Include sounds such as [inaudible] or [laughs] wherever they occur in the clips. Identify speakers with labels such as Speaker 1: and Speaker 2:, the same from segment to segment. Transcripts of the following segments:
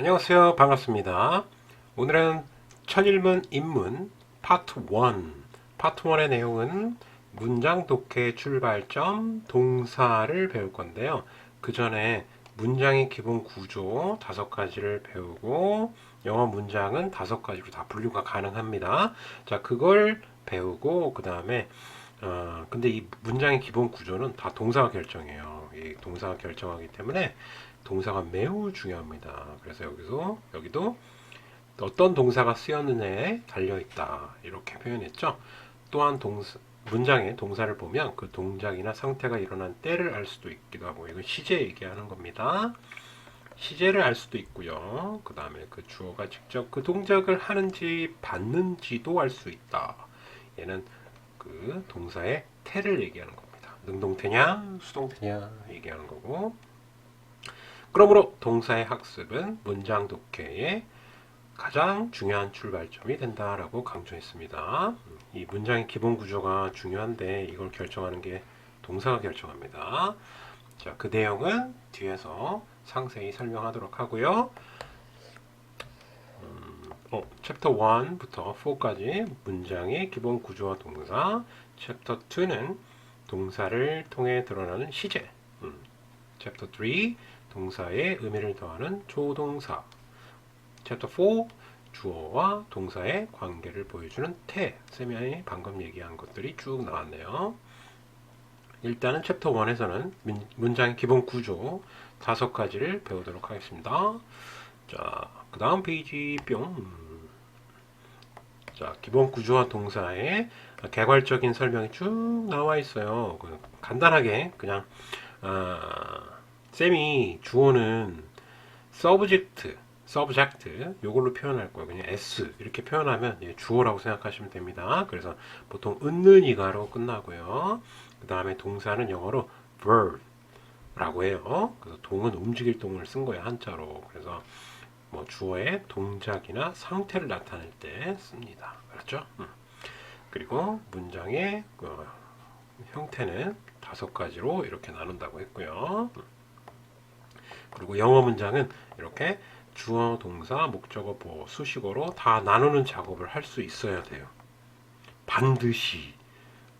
Speaker 1: 안녕하세요. 반갑습니다. 오늘은 천일문 입문 파트 1. 파트 1의 내용은 문장 독해 출발점 동사를 배울 건데요. 그 전에 문장의 기본 구조 다섯 가지를 배우고 영어 문장은 다섯 가지로 다 분류가 가능합니다. 자, 그걸 배우고 그 다음에 어, 근데 이 문장의 기본 구조는 다 동사가 결정해요. 이 동사가 결정하기 때문에 동사가 매우 중요합니다. 그래서 여기서 여기도 어떤 동사가 쓰였느냐에 달려 있다 이렇게 표현했죠. 또한 동사, 문장의 동사를 보면 그 동작이나 상태가 일어난 때를 알 수도 있기도 하고 이건 시제 얘기하는 겁니다. 시제를 알 수도 있고요. 그 다음에 그 주어가 직접 그 동작을 하는지 받는지도 알 수 있다. 얘는 그 동사의 태를 얘기하는 겁니다. 능동태냐, 수동태냐 얘기하는 거고. 그러므로 동사의 학습은 문장 독해의 가장 중요한 출발점이 된다라고 강조했습니다. 이 문장의 기본 구조가 중요한데 이걸 결정하는 게 동사가 결정합니다. 자, 그 내용은 뒤에서 상세히 설명하도록 하고요. 음, 어, 챕터 1부터 4까지 문장의 기본 구조와 동사, 챕터 2는 동사를 통해 드러나는 시제, 음, 챕터 3 동사의 의미를 더하는 조동사, 챕터 4 주어와 동사의 관계를 보여주는 태, 세미안이 방금 얘기한 것들이 쭉 나왔네요. 일단은 챕터 1에서는 문장의 기본 구조 다섯 가지를 배우도록 하겠습니다. 자, 그 다음 페이지 뿅. 자, 기본 구조와 동사의 개괄적인 설명이 쭉 나와 있어요. 그 간단하게 그냥 아, 쌤이 주어는 subject, subject 요걸로 표현할 거예요. 그냥 s 이렇게 표현하면 예, 주어라고 생각하시면 됩니다. 그래서 보통 은는 이가로 끝나고요. 그 다음에 동사는 영어로 verb 라고 해요. 그래서 동은 움직일 동을 쓴 거예요. 한자로. 그래서 뭐 주어의 동작이나 상태를 나타낼 때 씁니다. 그렇죠? 음. 그리고 문장의 그 형태는 다섯 가지로 이렇게 나눈다고 했고요. 음. 그리고 영어 문장은 이렇게 주어, 동사, 목적어, 보어, 수식어로 다 나누는 작업을 할 수 있어야 돼요. 반드시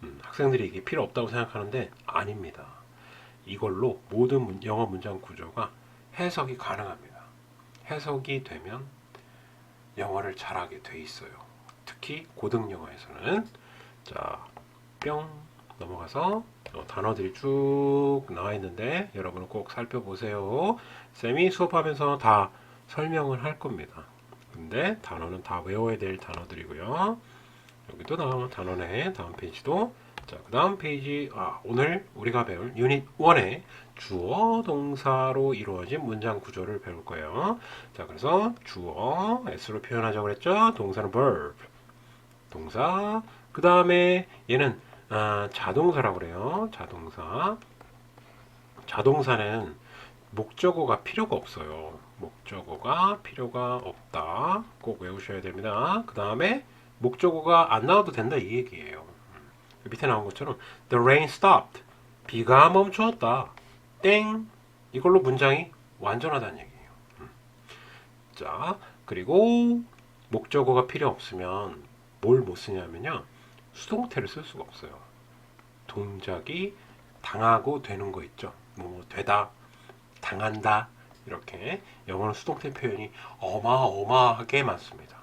Speaker 1: 음, 학생들이 이게 필요 없다고 생각하는데 아닙니다. 이걸로 모든 문, 영어 문장 구조가 해석이 가능합니다. 해석이 되면 영어를 잘하게 돼 있어요. 특히 고등 영어에서는 자, 뿅 넘어가서 어, 단어들이 쭉 나와 있는데 여러분은 꼭 살펴보세요. 쌤이 수업하면서 다 설명을 할 겁니다. 근데 단어는 다 외워야 될 단어들이고요. 여기도 나온 단어네 다음 페이지도 자, 그 다음 페이지, 아, 오늘 우리가 배울 유닛 1의 주어 동사로 이루어진 문장 구조를 배울 거예요. 자, 그래서 주어, s로 표현하자고 그랬죠? 동사는 verb. 동사. 그 다음에 얘는 아, 자동사라고 그래요. 자동사. 자동사는 목적어가 필요가 없어요. 목적어가 필요가 없다. 꼭 외우셔야 됩니다. 그 다음에 목적어가 안 나와도 된다 이 얘기예요. 밑에 나온 것처럼 The rain stopped. 비가 멈추었다. 땡. 이걸로 문장이 완전하다는 얘기예요. 음. 자, 그리고 목적어가 필요 없으면 뭘 못 쓰냐면요. 수동태를 쓸 수가 없어요. 동작이 당하고 되는 거 있죠. 뭐 되다, 당한다 이렇게 영어는 수동태 표현이 어마어마하게 많습니다.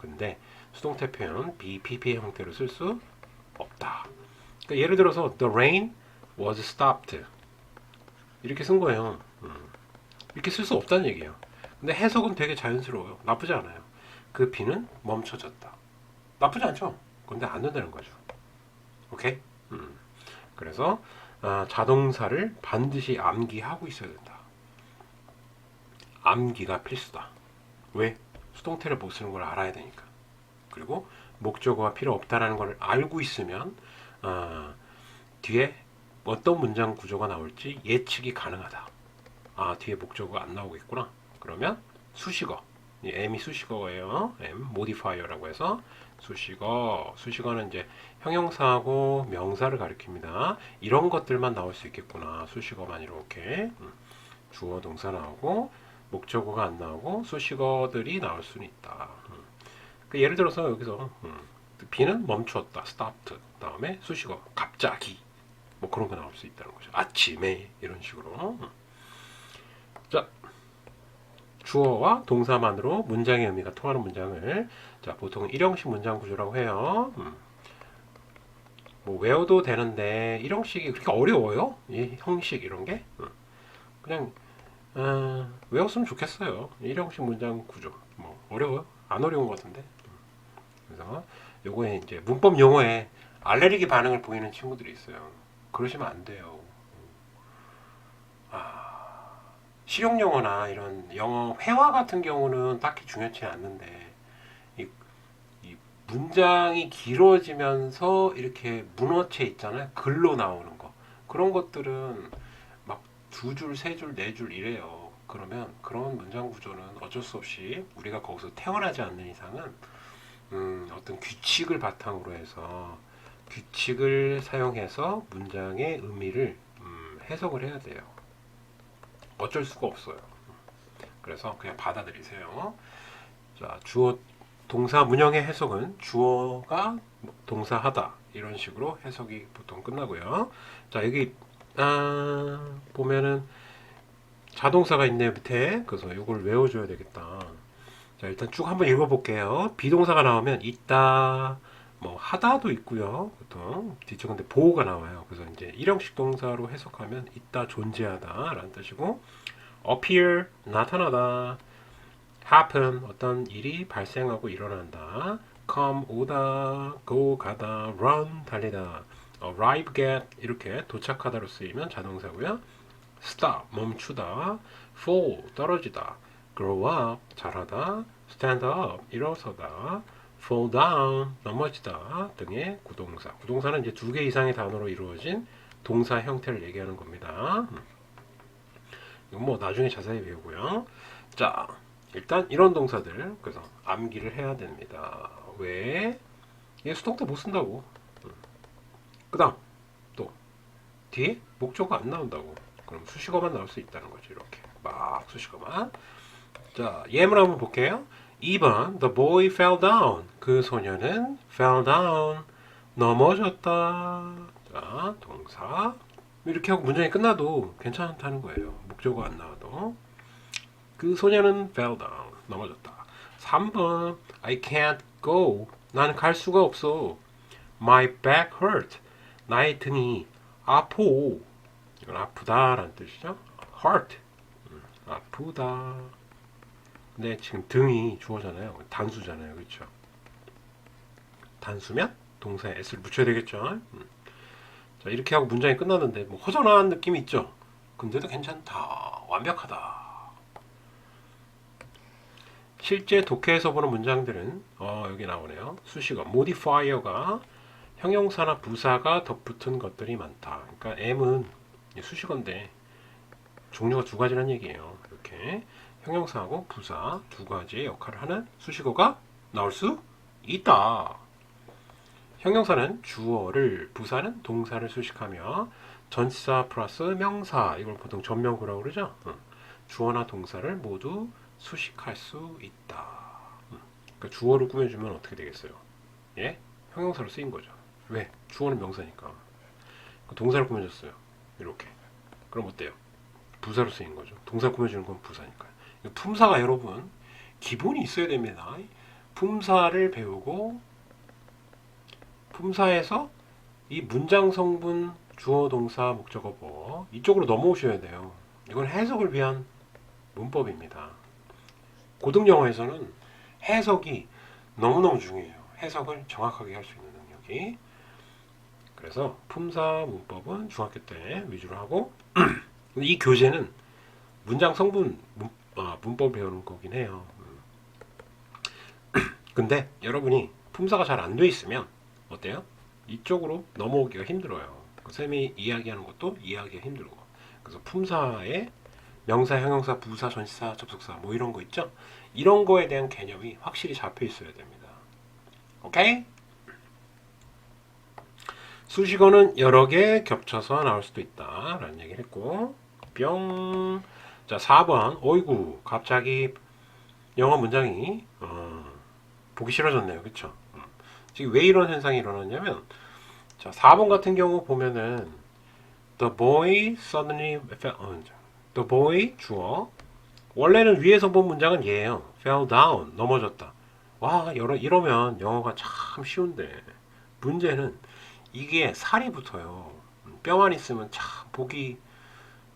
Speaker 1: 근데 수동태 표현 BPP의 형태로 쓸 수 없다. 그러니까 예를 들어서 the rain was stopped 이렇게 쓴 거예요. 음. 이렇게 쓸 수 없다는 얘기예요. 근데 해석은 되게 자연스러워요. 나쁘지 않아요. 그 비는 멈춰졌다. 나쁘지 않죠? 근데 안 된다는 거죠. 오케이? 음. 그래서 아, 자동사를 반드시 암기하고 있어야 된다. 암기가 필수다. 왜? 수동태를 못 쓰는 걸 알아야 되니까. 그리고 목적어가 필요 없다라는 걸 알고 있으면 아, 뒤에 어떤 문장 구조가 나올지 예측이 가능하다. 아 뒤에 목적어가 안 나오겠구나. 그러면 수식어. M이 수식어예요. M modifier라고 해서 수식어. 수식어는 이제 형용사하고 명사를 가리킵니다. 이런 것들만 나올 수 있겠구나. 수식어만 이렇게 음, 주어 동사 나오고 목적어가 안 나오고 수식어들이 나올 수는 있다. 음. 그 예를 들어서 여기서 음, 비는 멈추었다. stopped. 다음에 수식어 갑자기 뭐 그런 거 나올 수 있다는 거죠. 아침에 이런 식으로. 음. 자 주어와 동사만으로 문장의 의미가 통하는 문장을 자 보통 일형식 문장 구조라고 해요. 음. 뭐 외워도 되는데 일형식이 그렇게 어려워요? 이 형식 이런 게 음. 그냥 어, 외웠으면 좋겠어요. 일형식 문장 구조 뭐 어려워요? 안 어려운 것 같은데. 음. 그래서 요거에 이제 문법 용어에 알레르기 반응을 보이는 친구들이 있어요. 그러시면 안 돼요. 아, 실용 영어나 이런 영어 회화 같은 경우는 딱히 중요치 않는데 이, 이 문장이 길어지면서 이렇게 문어체 있잖아요. 글로 나오는 거 그런 것들은 막 두 줄, 세 줄, 네 줄 이래요. 그러면 그런 문장 구조는 어쩔 수 없이 우리가 거기서 태어나지 않는 이상은 음, 어떤 규칙을 바탕으로 해서 규칙을 사용해서 문장의 의미를 음, 해석을 해야 돼요. 어쩔 수가 없어요. 그래서 그냥 받아들이세요. 자, 주어 동사 문형의 해석은 주어가 동사하다 이런 식으로 해석이 보통 끝나고요. 자, 여기 아, 보면은 자동사가 있네요 밑에. 그래서 이걸 외워줘야 되겠다. 자, 일단 쭉 한번 읽어볼게요. 비동사가 나오면 있다, 뭐 하다도 있고요. 보통 뒤쪽 근데 보호가 나와요. 그래서 이제 일형식 동사로 해석하면 있다, 존재하다라는 뜻이고, appear 나타나다, happen 어떤 일이 발생하고 일어난다, come 오다, go 가다, run 달리다, arrive get 이렇게 도착하다로 쓰이면 자동사고요. stop 멈추다, fall 떨어지다. grow up 자라다, stand up 일어서다, fall down 넘어지다 등의 구동사. 구동사는 이제 두 개 이상의 단어로 이루어진 동사 형태를 얘기하는 겁니다. 음. 이건 뭐 나중에 자세히 배우고요. 자, 일단 이런 동사들 그래서 암기를 해야 됩니다. 왜? 얘 수동 때못 쓴다고. 음. 그다음 또 뒤에 목적어 안 나온다고. 그럼 수식어만 나올 수 있다는 거죠. 이렇게 막 수식어만. 자, 예문 한번 볼게요. 2번 The boy fell down. 그 소녀는 fell down. 넘어졌다. 자, 동사. 이렇게 하고 문장이 끝나도 괜찮다는 거예요. 목적어 안 나와도. 그 소녀는 fell down. 넘어졌다. 3번 I can't go. 나는 갈 수가 없어. My back hurt. 나의 등이 아포. 이건 아프다라는 뜻이죠. hurt. 음, 아프다. 근데 지금 등이 주어잖아요. 단수잖아요. 그렇죠? 단수면 동사에 s를 붙여야 되겠죠. 음. 자, 이렇게 하고 문장이 끝났는데 뭐 허전한 느낌이 있죠. 근데도 괜찮다. 완벽하다. 실제 독해에서 보는 문장들은 어, 여기 나오네요. 수식어 modifier가 형용사나 부사가 덧붙은 것들이 많다. 그러니까 M은 수식어인데 종류가 두 가지란 얘기예요. 이렇게 형용사하고 부사 두 가지의 역할을 하는 수식어가 나올 수 있다. 형용사는 주어를, 부사는 동사를 수식하며 전치사 플러스 명사 이걸 보통 전명구라고 그러죠. 응. 주어나 동사를 모두 수식할 수 있다. 응. 그러니까 주어를 꾸며주면 어떻게 되겠어요? 예? 형용사로 쓰인 거죠. 왜? 주어는 명사니까. 그 동사를 꾸며줬어요. 이렇게. 그럼 어때요? 부사로 쓰인 거죠. 동사 꾸며주는 건 부사니까요. 품사가 여러분 기본이 있어야 됩니다. 품사를 배우고 품사에서 이 문장 성분 주어 동사 목적어 보 이쪽으로 넘어오셔야 돼요. 이건 해석을 위한 문법입니다. 고등 영어에서는 해석이 너무너무 중요해요. 해석을 정확하게 할 수 있는 능력이. 그래서 품사 문법은 중학교 때 위주로 하고 [clears throat] 이 교재는 문장 성분 문, 아, 문법 배우는 거긴 해요. 음. [clears throat] 근데 여러분이 품사가 잘 안 돼 있으면 어때요? 이쪽으로 넘어오기가 힘들어요. 그 쌤이 이야기하는 것도 이해하기가 힘들고. 그래서 품사에 명사, 형용사, 부사, 전치사, 접속사 뭐 이런 거 있죠? 이런 거에 대한 개념이 확실히 잡혀 있어야 됩니다. 오케이? 수식어는 여러 개 겹쳐서 나올 수도 있다 라는 얘기를 했고 뿅 자, 4번. 어이구, 갑자기 영어 문장이 어, 보기 싫어졌네요. 그쵸? 음. 지금 왜 이런 현상이 일어났냐면 자, 4번 같은 경우 보면은 The boy suddenly fell, 어, The boy 주어 원래는 위에서 본 문장은 얘예요. fell down 넘어졌다. 와 이러, 이러면 영어가 참 쉬운데 문제는 이게 살이 붙어요. 뼈만 있으면 참 보기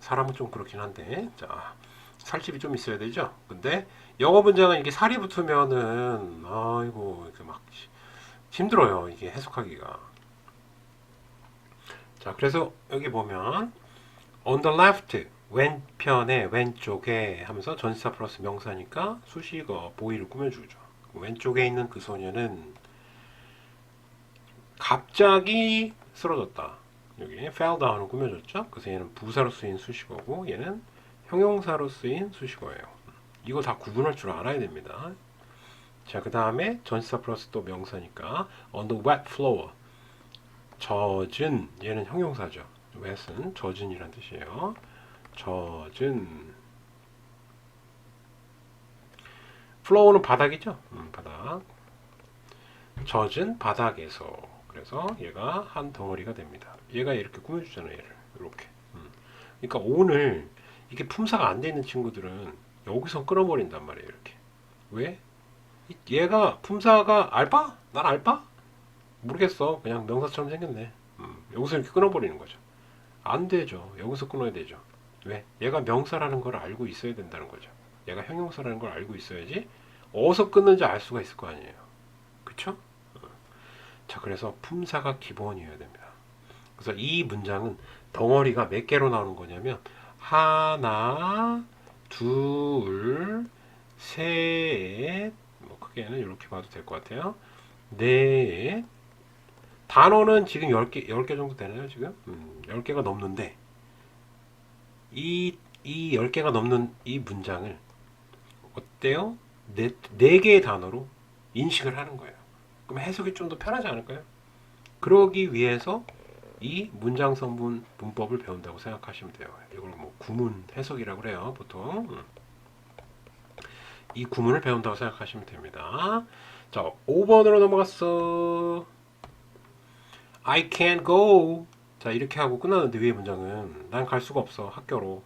Speaker 1: 사람은 좀 그렇긴 한데 자 살집이 좀 있어야 되죠. 근데 영어 문장은 이게 살이 붙으면은 아이고 이렇게 막 힘들어요. 이게 해석하기가. 자 그래서 여기 보면 on the left 왼편에 왼쪽에 하면서 전치사 플러스 명사니까 수식어 보이를 꾸며주죠. 왼쪽에 있는 그 소녀는 갑자기 쓰러졌다. 여기 fell down을 꾸며줬죠. 그래서 얘는 부사로 쓰인 수식어고 얘는 형용사로 쓰인 수식어예요. 이거 다 구분할 줄 알아야 됩니다. 자, 그 다음에 전치사 플러스 또 명사니까 on the wet floor 젖은 얘는 형용사죠. wet은 젖은이란 뜻이에요. 젖은 플로우는 바닥이죠. 음, 바닥. 젖은 바닥에서 그래서 얘가 한 덩어리가 됩니다. 얘가 이렇게 꾸며주잖아요. 얘를 이렇게. 음. 그러니까 오늘 이게 품사가 안 돼 있는 친구들은 여기서 끊어버린단 말이에요. 이렇게. 왜? 이- 얘가 품사가 알바? 난 알바? 모르겠어. 그냥 명사처럼 생겼네. 음, 여기서 이렇게 끊어버리는 거죠. 안 되죠. 여기서 끊어야 되죠. 왜? 얘가 명사라는 걸 알고 있어야 된다는 거죠. 얘가 형용사라는 걸 알고 있어야지 어디서 끊는지 알 수가 있을 거 아니에요. 그쵸? 어. 자, 그래서 품사가 기본이어야 됩니다. 그래서 이 문장은 덩어리가 몇 개로 나오는 거냐면 하나, 둘, 셋, 뭐 크게는 이렇게 봐도 될 것 같아요. 넷, 단어는 지금 10개, 10개 정도 되나요, 지금? 음, 10개가 넘는데, 이, 이 10개가 넘는 이 문장을 어때요? 네, 네 개의 단어로 인식을 하는 거예요. 그럼 해석이 좀 더 편하지 않을까요? 그러기 위해서 이 문장 성분 문법을 배운다고 생각하시면 돼요. 이걸 뭐 구문 해석이라고 그래요, 보통. 음. 이 구문을 배운다고 생각하시면 됩니다. 자, 5번으로 넘어갔어. I can't go. 자, 이렇게 하고 끝나는데 위에 문장은 난 갈 수가 없어, 학교로.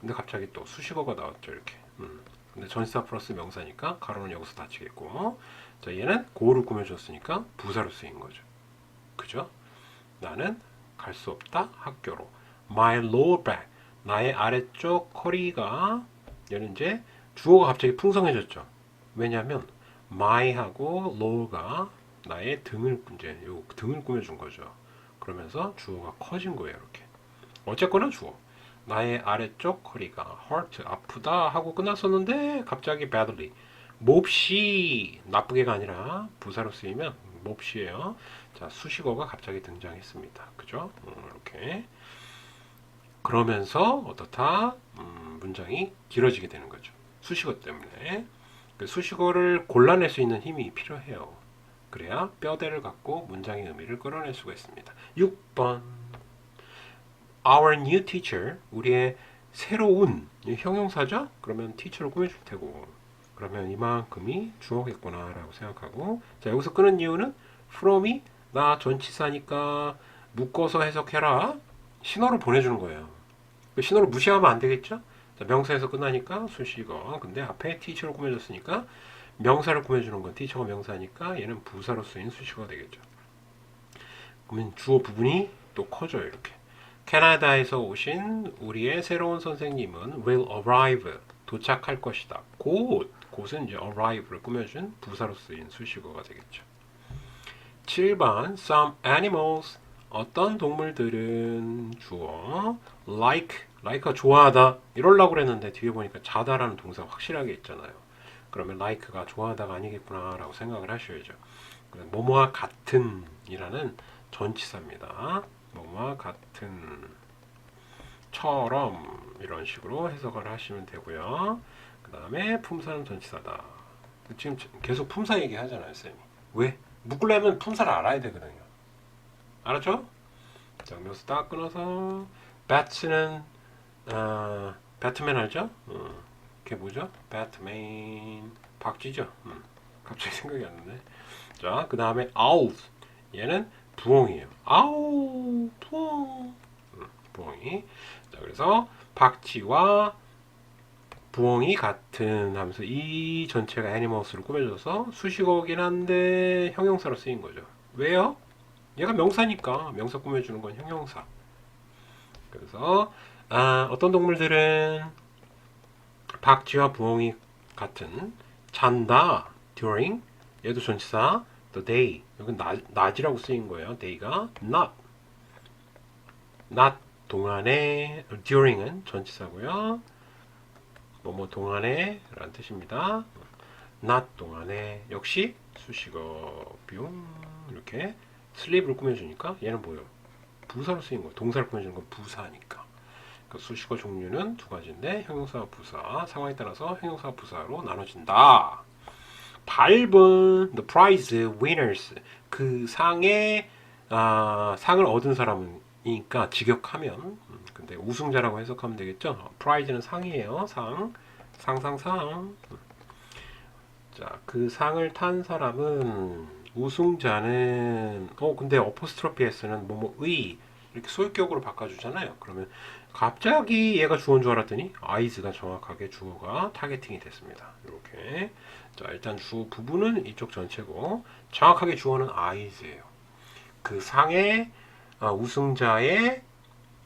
Speaker 1: 근데 갑자기 또 수식어가 나왔죠, 이렇게. 음. 근데 전치사 플러스 명사니까 가로는 여기서 닫히겠고. 자, 얘는 고를 꾸며줬으니까 부사로 쓰인 거죠. 그죠? 나는 갈 수 없다, 학교로. My lower back. 나의 아래쪽 허리가 얘는 이제 주어가 갑자기 풍성해졌죠. 왜냐하면 my하고 lower가 나의 등을 이제 요 등을 꾸며준 거죠. 그러면서 주어가 커진 거예요, 이렇게. 어쨌거나 주어. 나의 아래쪽 허리가 hurt 아프다 하고 끝났었는데 갑자기 badly 몹시 나쁘게가 아니라 부사로 쓰이면 몹시예요. 자 수식어가 갑자기 등장했습니다. 그죠? 음, 이렇게 그러면서 어떻다 음, 문장이 길어지게 되는 거죠. 수식어 때문에 그 수식어를 골라낼 수 있는 힘이 필요해요. 그래야 뼈대를 갖고 문장의 의미를 끌어낼 수가 있습니다. 6번 Our new teacher 우리의 새로운 이 형용사죠? 그러면 teacher로 꾸며줄 테고 그러면 이만큼이 주어겠구나 라고 생각하고 자 여기서 끄는 이유는 from이 나 전치사니까 묶어서 해석해라 신호를 보내주는 거예요. 그 신호를 무시하면 안 되겠죠? 자, 명사에서 끝나니까 수식어 근데 앞에 teacher로 꾸며졌으니까 명사를 꾸며주는 건 teacher가 명사니까 얘는 부사로 쓰인 수식어가 되겠죠. 그러면 주어 부분이 또 커져요 이렇게. 캐나다에서 오신 우리의 새로운 선생님은 will arrive 도착할 것이다. 곧 곧은 이제 arrive를 꾸며준 부사로 쓰인 수식어가 되겠죠. 7번 some animals 어떤 동물들은 주어 like like가 좋아하다 이럴라고 그랬는데 뒤에 보니까 자다라는 동사가 확실하게 있잖아요. 그러면 like가 좋아하다가 아니겠구나라고 생각을 하셔야죠. 뭐뭐와 같은이라는 전치사입니다. 뭐뭐와 같은 처럼 이런 식으로 해석을 하시면 되고요. 그 다음에 품사는 전치사다. 지금 계속 품사 얘기하잖아요, 쌤이. 왜? 묶으려면 품사를 알아야 되거든요. 알았죠? 자, 여기서 딱 끊어서 배츠는 어, 배트맨 알죠? 어, 그게 뭐죠? 배트맨 박쥐죠? 음, 갑자기 [laughs] 생각이 안 나네. 자, 그 다음에 아우 얘는 부엉이에요. 아우 부엉 음, 부엉이. 자, 그래서 박쥐와 부엉이 같은 하면서 이 전체가 애니머스로 꾸며져서 수식어긴 한데 형용사로 쓰인 거죠. 왜요? 얘가 명사니까 명사 꾸며주는 건 형용사. 그래서 아, 어떤 동물들은 박쥐와 부엉이 같은 잔다 during 얘도 전치사 the day 여기 낮, 낮이라고 쓰인 거예요. day가 not not 동안에 during은 전치사고요. 뭐뭐 동안에 라는 뜻입니다. not 동안에 역시 수식어 뿅 이렇게 슬립을 꾸며주니까 얘는 뭐예요? 부사로 쓰인 거예요. 동사를 꾸며주는 건 부사니까. 그 수식어 종류는 두 가지인데 형용사와 부사 상황에 따라서 형용사와 부사로 나눠진다. 8번 The prize winners 그 상에 아, 상을 얻은 사람이니까 직역하면 음, 근데 우승자라고 해석하면 되겠죠. prize는 상이에요. 상 상상상 자, 그 상을 탄 사람은 우승자는 어 근데 어포스트로피 s는 뭐뭐의 이렇게 소유격으로 바꿔주잖아요. 그러면 갑자기 얘가 주어인 줄 알았더니 아이즈가 정확하게 주어가 타겟팅이 됐습니다. 이렇게 자 일단 주 부분은 이쪽 전체고 정확하게 주어는 아이즈예요. 그 상의 아, 우승자의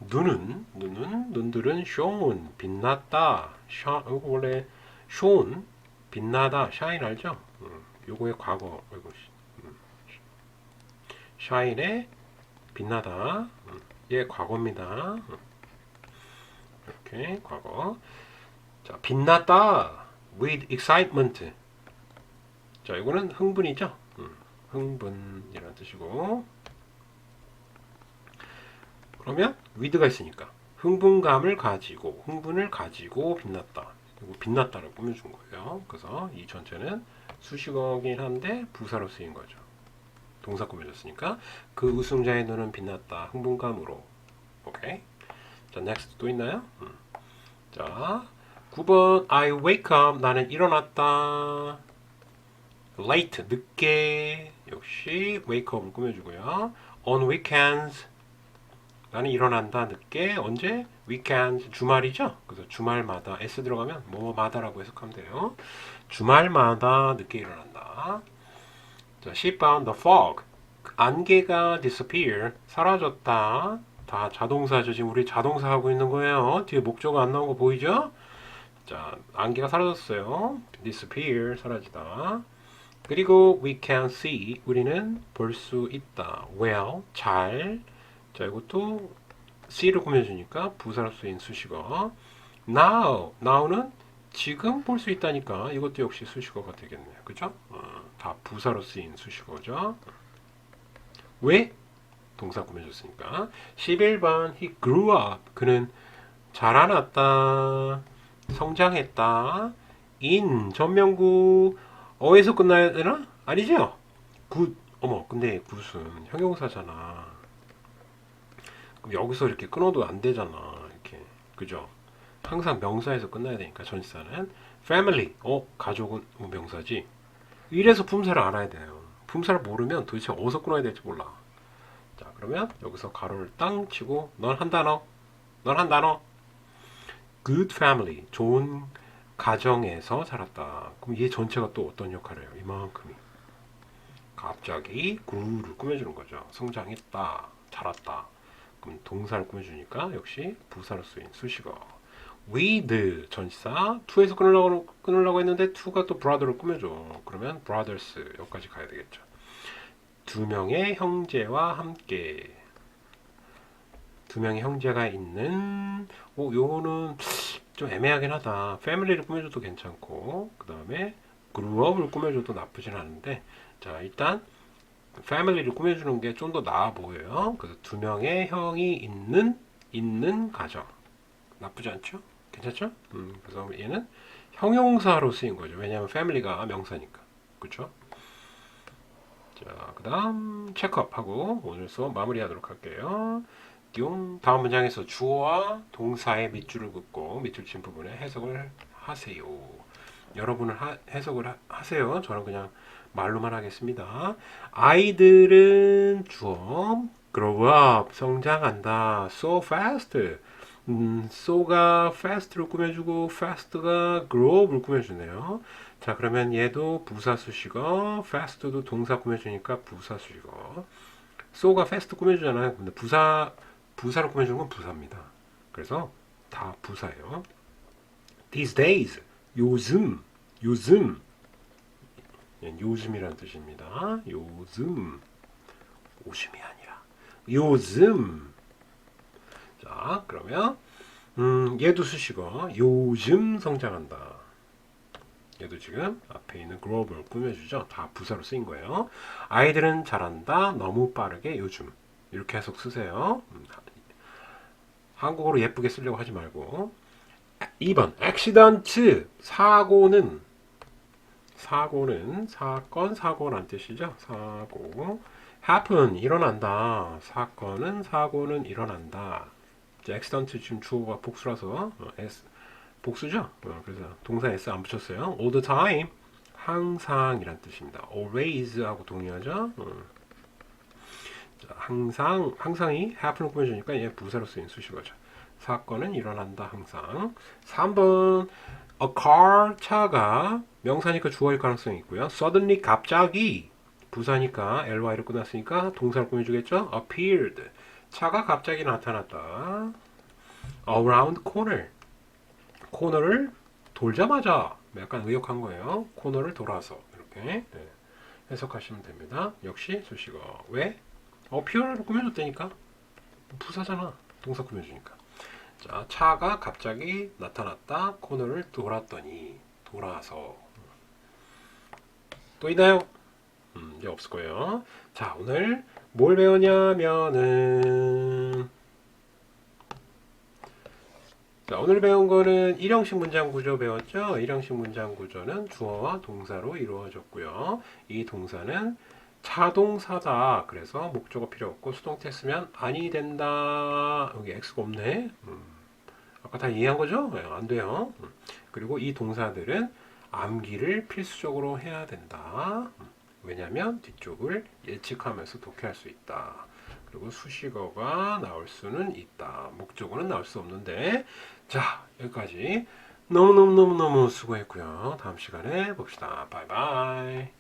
Speaker 1: 눈은 눈은 눈들은 쇼운 빛났다. 샤 이거 원래 쇼운 빛나다 샤인 알죠? 음, 요거의 과거 이거 음, 샤인의 빛나다 음, 얘 과거입니다. 음. 이렇게 과거 자 빛났다 with excitement 자 이거는 흥분이죠. 음, 흥분이라는 뜻이고 그러면 with가 있으니까 흥분감을 가지고 흥분을 가지고 빛났다. 그리고 빛났다를 꾸며준 거예요. 그래서 이 전체는 수식어긴 한데 부사로 쓰인 거죠. 동사 꾸며졌으니까 그 우승자의 눈은 빛났다. 흥분감으로. 오케이. 자, next 또 있나요? 음. 자, 9번 I wake up 나는 일어났다. late 늦게 역시 wake up을 꾸며주고요. on weekends 나는 일어난다 늦게 언제 weekend 주말이죠. 그래서 주말마다 s 들어가면 뭐뭐마다라고 해석하면 돼요. 주말마다 늦게 일어난다. 자, 10번 the fog 안개가 disappear 사라졌다. 다 자동사죠. 지금 우리 자동사 하고 있는 거예요. 뒤에 목적어 안 나온 거 보이죠? 자, 안개가 사라졌어요. disappear 사라지다. 그리고 we can see 우리는 볼 수 있다. well 잘. 자, 이것도 see를 꾸며주니까 부사로 쓰인 수식어. now now는 지금 볼 수 있다니까 이것도 역시 수식어가 되겠네요. 그죠? 어, 다 부사로 쓰인 수식어죠. 왜? 동사 꾸며줬으니까. 11번 he grew up 그는 자라났다. 성장했다. in 전명구 어에서 끝나야 되나? 아니죠? 굿 어머 근데 굿은 형용사잖아. 그럼 여기서 이렇게 끊어도 안 되잖아. 이렇게 그죠? 항상 명사에서 끝나야 되니까 전치사는 family 어 가족은 뭐 명사지. 이래서 품사를 알아야 돼요. 품사를 모르면 도대체 어디서 끊어야 될지 몰라. 자 그러면 여기서 가로를 땅 치고 넌 한 단어, 넌 한 단어. good family 좋은 가정에서 자랐다. 그럼 얘 전체가 또 어떤 역할을 해요? 이만큼이. 갑자기 grew를 꾸며주는 거죠. 성장했다, 자랐다. 그럼 동사를 꾸며주니까 역시 부사로 쓰인 수식어. with 전치사 to에서 끊으려고, 끊으려고 했는데 to가 또 brother를 꾸며줘. 그러면 brothers 여기까지 가야 되겠죠. 두 명의 형제와 함께 두 명의 형제가 있는 오 요거는 좀 애매하긴 하다. family를 꾸며줘도 괜찮고 그 다음에 up을 꾸며줘도 나쁘진 않은데 자 일단 패밀리를 꾸며주는 게 좀 더 나아 보여요. 그래서 두 명의 형이 있는 있는 가정 나쁘지 않죠? 괜찮죠? 음, 그래서 얘는 형용사로 쓰인 거죠. 왜냐하면 패밀리가 명사니까, 그렇죠? 자, 그 다음 체크업하고 오늘 수업 마무리하도록 할게요. 띵. 다음 문장에서 주어와 동사의 밑줄을 긋고 밑줄 친 부분에 해석을 하세요. 여러분은 하- 해석을 하- 하세요. 저는 그냥 말로만 하겠습니다. 아이들은 주어 grow up 성장한다. so fast. 음, so가 fast로 꾸며주고 fast가 grow를 꾸며주네요. 자 그러면 얘도 부사 수식어, fast도 동사 꾸며주니까 부사 수식어. so가 fast 꾸며주잖아요. 근데 부사 부사로 꾸며주는 건 부사입니다. 그래서 다 부사예요. These days 요즘 요즘 얘는 요즘이라는 뜻입니다. 요즘 오심이 아니라 요즘 자 그러면 음, 얘도 수식어 요즘 성장한다. 얘도 지금 앞에 있는 글로벌 꾸며주죠. 다 부사로 쓰인 거예요. 아이들은 잘한다. 너무 빠르게 요즘 이렇게 해석 쓰세요. 음, 한국어로 예쁘게 쓰려고 하지 말고 2번 accident 사고는 사고는 사건 사고란 뜻이죠. 사고 happen 일어난다. 사건은 사고는 일어난다. accident 지금 주어가 복수라서 어, S 복수죠. 어, 그래서 동사 S 안 붙였어요. all the time 항상이란 뜻입니다. always 하고 동의하죠. 어. 자, 항상 항상이 happen을 꾸며주니까 얘 부사로 쓰인 수식어죠. 사건은 일어난다 항상. 3번 a car 차가 명사니까 주어일 가능성이 있고요. suddenly 갑자기 부사니까 ly로 끝났으니까 동사를 꾸며주겠죠. appeared 차가 갑자기 나타났다. around corner 코너를 돌자마자 약간 의역한 거예요. 코너를 돌아서 이렇게 네, 해석하시면 됩니다. 역시 수식어 왜? appear를 꾸며줬다니까 부사잖아. 동사 꾸며주니까. 자, 차가 갑자기 나타났다. 코너를 돌았더니 돌아서 또 있나요? 음, 이제 없을 거예요. 자, 오늘 뭘 배우냐면은 자, 오늘 배운 거는 일형식 문장 구조 배웠죠? 일형식 문장 구조는 주어와 동사로 이루어졌고요. 이 동사는 자동사다. 그래서 목적어 필요 없고 수동태 쓰면 아니 된다. 여기 X가 없네. 음, 아까 다 이해한 거죠? 네, 안 돼요. 음, 그리고 이 동사들은 암기를 필수적으로 해야 된다. 음, 왜냐하면 뒤쪽을 예측하면서 독해할 수 있다. 그리고 수식어가 나올 수는 있다. 목적어는 나올 수 없는데 자 여기까지 너무너무너무너무 수고했고요. 다음 시간에 봅시다. 바이바이.